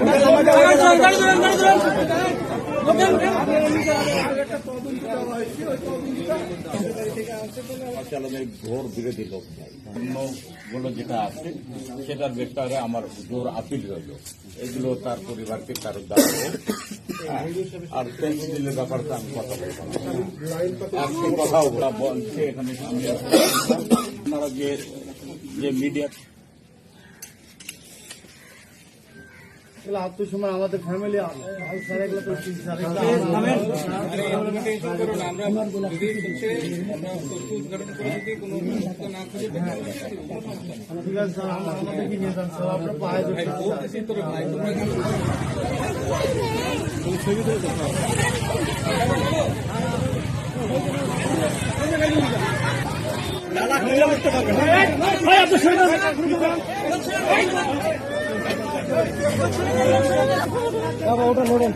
ওটা চালনের ঘোর বিরোধী লোক নাই। অন্যগুলো যেটা আছে সেটার ব্যাপারে আমার জোর আপিল রইল। এগুলো তার পরিবারকে তার দাবি হ্যাঁ, আর পেন্সিলের ব্যাপারটা আমি কথা বলব কথাও ওরা বলছে এখানে আপনারা যে যে মিডিয়া এগুলো আত্মসম্মান আমাদের ফ্যামিলি ঠিক আছে স্যার আমরা- আমাদেরকে নিয়ে যান স্যার আপনার পায়ে ধরছি, স্যার। বাবা, ওটা নড়ুন।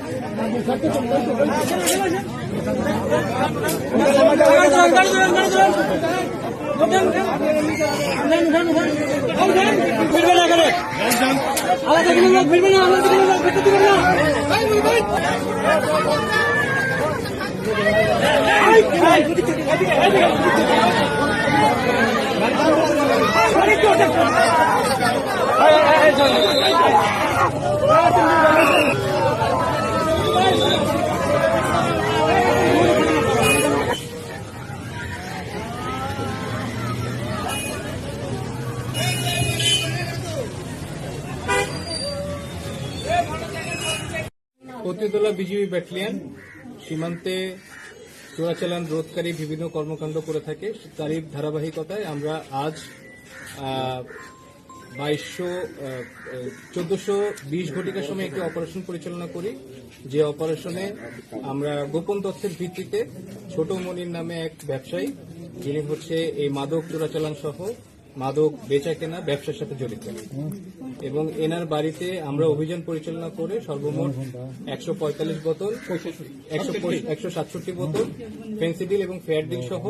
পতিতলা বিজিবি ব্যাটালিয়ন, সীমান্তে চোরাচালান, রোধকারী বিভিন্ন কর্মকাণ্ড করে থাকে। তারই ধারাবাহিকতায় আমরা আজ বাইশশো চোদ্দশো বিশ ঘটিকার সময় একটি অপারেশন পরিচালনা করি। যে অপারেশনে আমরা গোপন তথ্যের ভিত্তিতে ছোট মনির নামে এক ব্যবসায়ী, যিনি হচ্ছে এই মাদক চোরাচালান সহ মাদক বেচা কেনা ব্যবসার সাথে জড়িত। এবং এনার বাড়িতে আমরা অভিযান পরিচালনা করে সর্বমোট একশো পঁয়তাল্লিশ বোতল, একশো সাতষট্টি বোতল ফেন্সিডিল এবং ফেয়ারডিল সহ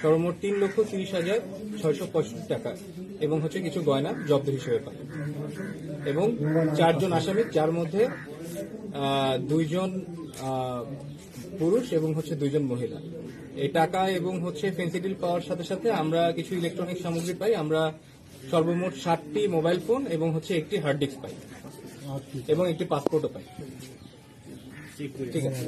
সর্বমোট তিন লক্ষ তিরিশ হাজার ছয়শো পঁয়ষট্টি টাকা এবং হচ্ছে কিছু গয়না জব্দ হিসেবে পাই এবং চারজন আসামি, যার মধ্যে দুইজন পুরুষ এবং হচ্ছে দুইজন মহিলা। এই টাকা এবং হচ্ছে ফেন্সিডিল পাওয়ার সাথে সাথে আমরা কিছু ইলেকট্রনিক সামগ্রী পাই। আমরা সর্বমোট ষাটটি মোবাইল ফোন এবং হচ্ছে একটি হার্ড ডিস্ক পাই। এবং একটি পাসপোর্টও পাই। ঠিক আছে?